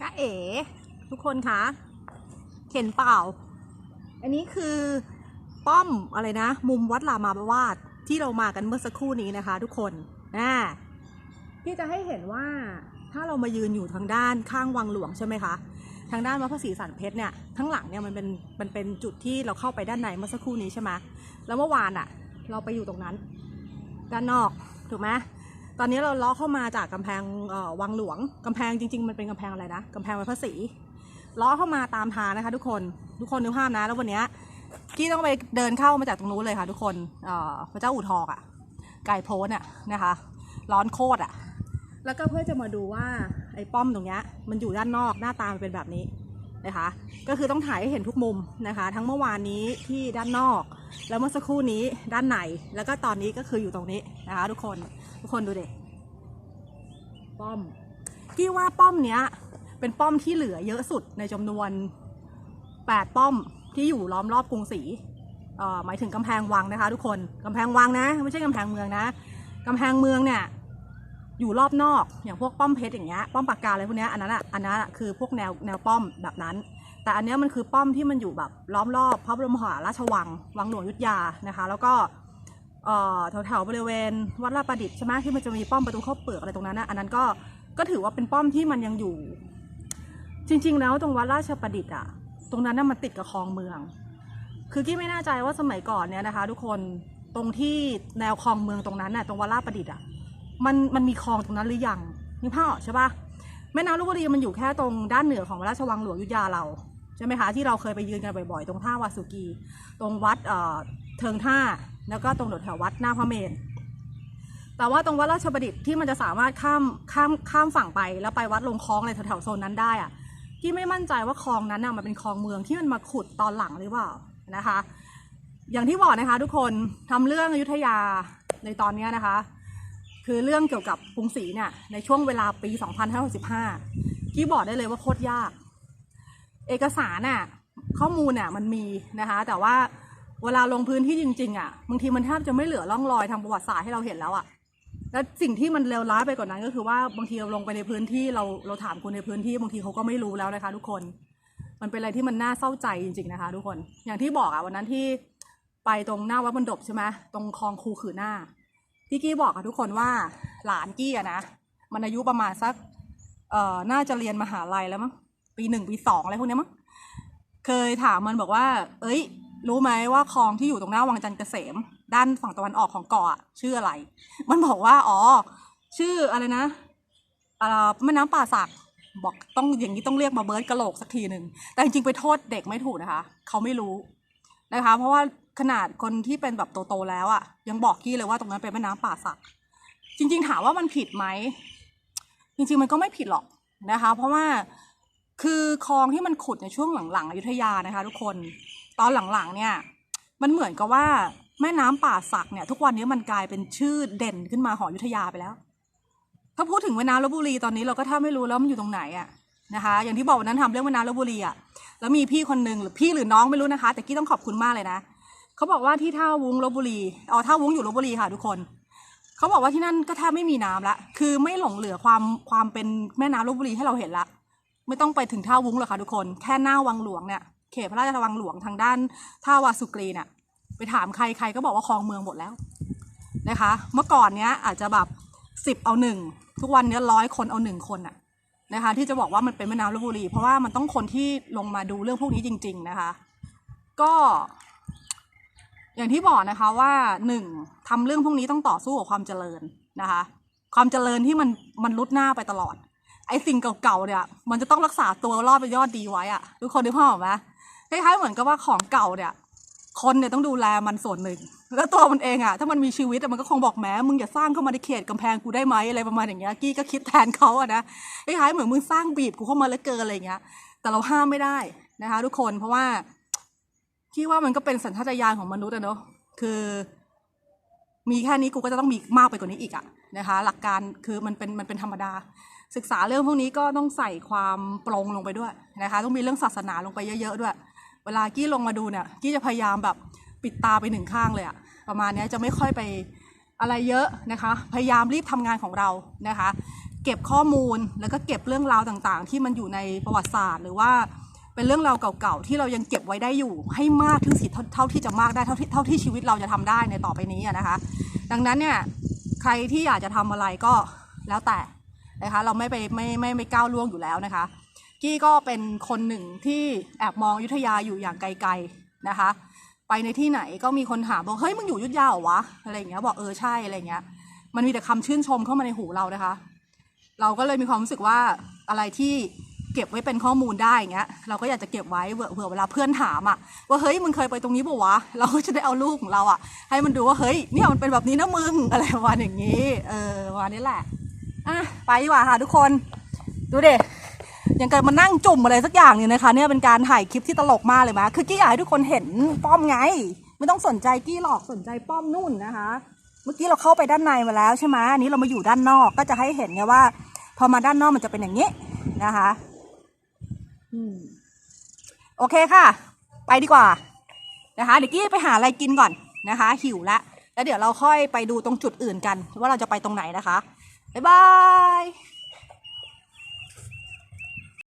กะเอ๋ทุกคนคะเห็นเปล่า อันนี้คือป้อมอะไรนะ มุมวัดลามาวาดที่เรามากันเมื่อสักครู่นี้นะคะ ทุกคนนะที่จะให้เห็นว่าถ้าเรามายืนอยู่ทางด้านข้างวังหลวงใช่ไหมคะทางด้านวัดพระศรีสันเพชรเนี่ยทั้งหลังเนี่ยมันเป็นมันเป็นจุดที่เราเข้าไปด้านในเมื่อสักครู่นี้ใช่ไหมแล้วเมื่อวานอะ เราไปอยู่ตรงนั้น ด้านนอกถูกไหม ตอนนี้เราล้อเข้ามาจากกำแพงวังหลวงกำแพงจริง ๆ มันเป็นกำแพงอะไรนะกำแพงวัดพระศรีล้อเข้ามาตามทางนะคะทุกคนทุกคนนึกภาพนะ แล้ววันนี้กี้ต้องไปเดินเข้ามาจากตรงนู้นเลยค่ะ ทุกคนพระเจ้าอู่ทองอะ่ะไก่โพนอะ่ะนะคะ ร้อนโคตรอะ่ะ แล้วก็เพื่อจะมาดูว่าไอ้ป้อมตรงเนี้ยมันอยู่ด้านนอกหน้าตามันเป็นแบบนี้นะคะ ก็คือต้องถ่ายให้เห็นทุกมุมนะคะ ทั้งเมื่อวานนี้ที่ด้านนอก แล้วเมื่อสักครู่นี้ด้านในแล้วก็ตอนนี้ก็คืออยู่ตรงนี้นะคะ ทุกคน ทุกคนดูเด็ป้อมกี้ว่าป้อมเนี้ย เป็นป้อมที่เหลือเยอะสุดในจำนวน 8 ป้อมที่อยู่ล้อมรอบกรุงศรีเอ่อหมายถึงกำแพงวังนะคะ ทุกคนกำแพงวังนะ ไม่ใช่กำแพงเมืองนะกำแพงเมืองเนี่ยอยู่รอบนอกอย่างพวกป้อมเพชรอย่างเงี้ยป้อมปากกาอะไรพวกเนี้ยอันนั้นอะอันนั้นอะคือพวกแนวแนวป้อมแบบนั้น แต่อันเนี้ยมันคือป้อมที่มันอยู่แบบล้อมรอบพระบรมมหาราชวังวังหลวงอยุทธยานะคะ แล้วก็ แถวๆบริเวณ วัดลาประดิษฐ์ใช่ไหมที่มันจะมีป้อมประตูเข้าเปลือกอะไรตรงนั้นนะอันนั้นก็ก็ถือว่าเป็นป้อมที่มันยังอยู่ จริง ๆ แล้วตรงวัดราชประดิษฐ์อะ ตรงนั้นน่ะมันติดกับคลองเมือง คือกี้ไม่แน่ใจว่าสมัยก่อนเนี่ยนะคะ ทุกคนตรงที่แนวคลองเมืองตรงนั้นน่ะตรงวัดลาดประดิษฐ์อะมันมันมีคลองตรงนั้นหรือยังนึกภาพออกใช่ปะแม่น้ำลพบุรีมันอยู่แค่ตรงด้านเหนือของพระราชวังหลวงยุธยาเรา ใช่ไหมคะที่เราเคยไปยืนกันบ่อยๆ ตรงท่าวาสุกี ตรงวัดเอ่อเทิงท่า แล้วก็ตรงแถววัดหน้าพระเมรุแต่ว่าตรงวัดราชประดิษฐ์ที่มันจะสามารถข้ามข้ามข้ามฝั่งไปแล้วไปวัดลงคลองอะไรแถวๆโซนนั้นได้อะที่ไม่มั่นใจว่าคลองนั้นน่ะมันเป็นคลองเมืองที่มันมาขุดตอนหลังหรือเปล่านะคะ อย่างที่บอกนะคะ ทุกคนทำเรื่องอยุธยาในตอนนี้นะคะ คือเรื่องเกี่ยวกับกรุงศรีเนี่ยในช่วงเวลาปี 2565ที่บอกได้เลยว่าโคตรยาก เอกสารน่ะข้อมูลน่ะมันมีนะคะ แต่ว่าเวลาลงพื้นที่จริง ๆ อะบางทีมันแทบจะไม่เหลือร่องรอยทางประวัติศาสตร์ให้เราเห็นแล้วอะแล้วสิ่งที่มันเลวร้ายไปกว่านั้นก็คือว่าบางทีเราลงไปในพื้นที่เราเราถามคนในพื้นที่บางทีเขาก็ไม่รู้แล้วนะคะ ทุกคน มันเป็นอะไรที่มันน่าเศร้าใจจริง ๆนะคะ ทุกคนอย่างที่บอกอะวันนั้นที่ไปตรงหน้าวัดบรรดบใช่ไหมตรงคลองคูขือหน้าที่กี้บอกกับทุกคนว่าหลานกี้อะนะมันอายุประมาณสักเอ่อน่าจะเรียนมหาลัยแล้วมั้ง ปีหนึ่งปีสองอะไรพวกนี้มั้งเคยถามมันบอกว่า เอ้ย รู้ไหมว่าคลองที่อยู่ตรงหน้าวังจันทร์เกษม ด้านฝั่งตะวันออกของเกาะชื่ออะไร มันบอกว่า อ๋อ ชื่ออะไรนะแม่น้ำป่าสักบอกต้องอย่างนี้ต้องเรียกมาเบิร์ดกระโหลกสักทีหนึ่งแต่จริงๆไปโทษเด็กไม่ถูกนะคะ เขาไม่รู้นะคะ เพราะว่าขนาดคนที่เป็นแบบโตๆแล้วอะ่ะ ยังบอกกี้เลยว่าตรงนั้นเป็นแม่น้ำป่าสัก จริง ๆ ถามว่ามันผิดไหมจริงๆมันก็ไม่ผิดหรอกนะคะ เพราะว่า คือคลองที่มันขุดในช่วงหลังๆอยุธยานะคะ ทุกคนตอนหลังๆเนี่ย มันเหมือนกับว่าแม่น้ำป่าสักเนี่ย ทุกวันนี้มันกลายเป็นชื่อเด่นขึ้นมาขออยุธยาไปแล้ว ถ้าพูดถึงแม่น้ำลบบุรีตอนนี้เราก็แทบไม่รู้แล้วมันอยู่ตรงไหนอะนะคะ อย่างที่บอกวันนั้นทำเรื่องแม่น้ำลบบุรีอะแล้วมีพี่คนหนึ่งหรือพี่หรือน้องไม่รู้นะคะ แต่กี้ต้องขอบคุณมากเลยนะเขาบอกว่าที่ท่าวุ้งลบบุรีอ๋อท่าวุ้งอยู่ลบบุรีค่ะ ทุกคนเขาบอกว่าที่นั่นก็แทบไม่มีน้ำละคือไม่หลงเหลือความความเป็นแม่น้ำลบบุรีให้เราเห็นละ ไม่ต้องไปถึงท่าวุ้งหรอกค่ะทุกคน แค่หน้าวังหลวงเนี่ยเขตพระราชวังหลวงทางด้านท่าวาสุกรีเนี่ยไปถามใครใครก็บอกว่าคลองเมืองหมดแล้วนะคะ เมื่อก่อนเนี้ยอาจจะแบบสิบเอาหนึ่งทุกวันเนี้ยร้อยคนเอาหนึ่งคนอะนะคะที่จะบอกว่ามันเป็นแม่น้ำลบบุรี เพราะว่ามันต้องคนที่ลงมาดูเรื่องพวกนี้จริง ๆนะคะ ก็ อย่างที่บอกนะคะว่าหนึ่งทำเรื่องพวกนี้ต้องต่อสู้กับความเจริญนะคะ ความเจริญที่มันมันลุดหน้าไปตลอด ไอสิ่งเก่าๆเนี่ย มันจะต้องรักษาตัวรอดไปยอดดีไว้อะทุกคนได้พ่ออกไหมคล้ายๆเหมือนกับว่าของเก่าเนี่ย คนเนี่ยต้องดูแลมันส่วนหนึ่ง แล้วตัวมันเองอะถ้ามันมีชีวิตมันก็คงบอกแหม้มึงอย่าสร้างเข้ามาในเขตกำแพงกูได้ไหมอะไรประมาณอย่างเงี้ยกี้ก็คิดแทนเขาอะนะคล้ายๆเหมือนมึงสร้างบีบกูเข้ามาแล้วเกินอะไรอย่างเงี้ย แต่เราห้ามไม่ได้นะคะ ทุกคนเพราะว่าคิดว่ามันก็เป็นสัญชาตญาณของมนุษย์อะเนาะคือ มีแค่นี้กูก็จะต้องมีมากไปกว่านี้อีกอะนะคะ หลักการคือมันเป็นมันเป็นธรรมดา ศึกษาเรื่องพวกนี้ก็ต้องใส่ความปรงลงไปด้วยนะคะต้องมีเรื่องศาสนาลงไปเยอะ ๆ ด้วย เวลากี้ลงมาดูเนี่ยกี้จะพยายามแบบปิดตาไปหนึ่งข้างเลยอะประมาณเนี้ยจะไม่ค่อยไปอะไรเยอะนะคะ พยายามรีบทำงานของเรานะคะ เก็บข้อมูลแล้วก็เก็บเรื่องราวต่างๆ ที่มันอยู่ในประวัติศาสตร์ หรือว่าเป็นเรื่องราวเก่าๆที่เรายังเก็บไว้ได้อยู่ ให้มากที่สุดเท่าที่จะมากได้เท่าที่เท่าที่ชีวิตเราจะทำได้ในต่อไปนี้นะคะ ดังนั้นเนี่ยใครที่อยากจะทำอะไรก็แล้วแต่ นะคะ เราไม่ไปไม่ไม่ไม่ก้าวล่วงอยู่แล้วนะคะ กี้ก็เป็นคนหนึ่งที่แอบมองยุทธยาอยู่อย่างไกลๆนะคะ ไปในที่ไหนก็มีคนถามบอกเฮ้ยมึงอยู่ยุทธยาเหรอวะอะไรอย่างเงี้ยบอกเออใช่อะไรอย่างเงี้ย มันมีแต่คำชื่นชมเข้ามาในหูเรานะคะ เราก็เลยมีความรู้สึกว่าอะไรที่เก็บไว้เป็นข้อมูลได้อย่างเงี้ยเราก็อยากจะเก็บไว้เผื่อเวลาเพื่อนถามอะว่าเฮ้ยมึงเคยไปตรงนี้ปะวะ เราก็จะได้เอาลูกของเราอะให้มันดูว่าเฮ้ยเนี่ยมันเป็นแบบนี้นะมึงอะไรประมาณอย่างนี้เออประมาณนี้แหละ อะไปดีกว่าค่ะทุกคน ดูเด็ยังเกิดมานั่งจุ่มอะไรสักอย่างเนี่ยนะคะ เนี่ยเป็นการถ่ายคลิปที่ตลกมากเลยมะคือกี้อยากให้ทุกคนเห็นป้อมไง ไม่ต้องสนใจกี้หรอกสนใจป้อมนู่นนะคะ เมื่อกี้เราเข้าไปด้านในมาแล้วใช่ไหมอันนี้เรามาอยู่ด้านนอกก็จะให้เห็นไงว่า พอมาด้านนอกมันจะเป็นอย่างนี้นะคะอืมโอเคค่ะ ไปดีกว่า นะคะ เดี๋ยวกี้ไปหาอะไรกินก่อนนะคะ หิวล้วแล้วเดี๋ยวเราค่อยไปดูตรงจุดอื่นกัน ว่าเราจะไปตรงไหนนะคะ บ๊ายบาย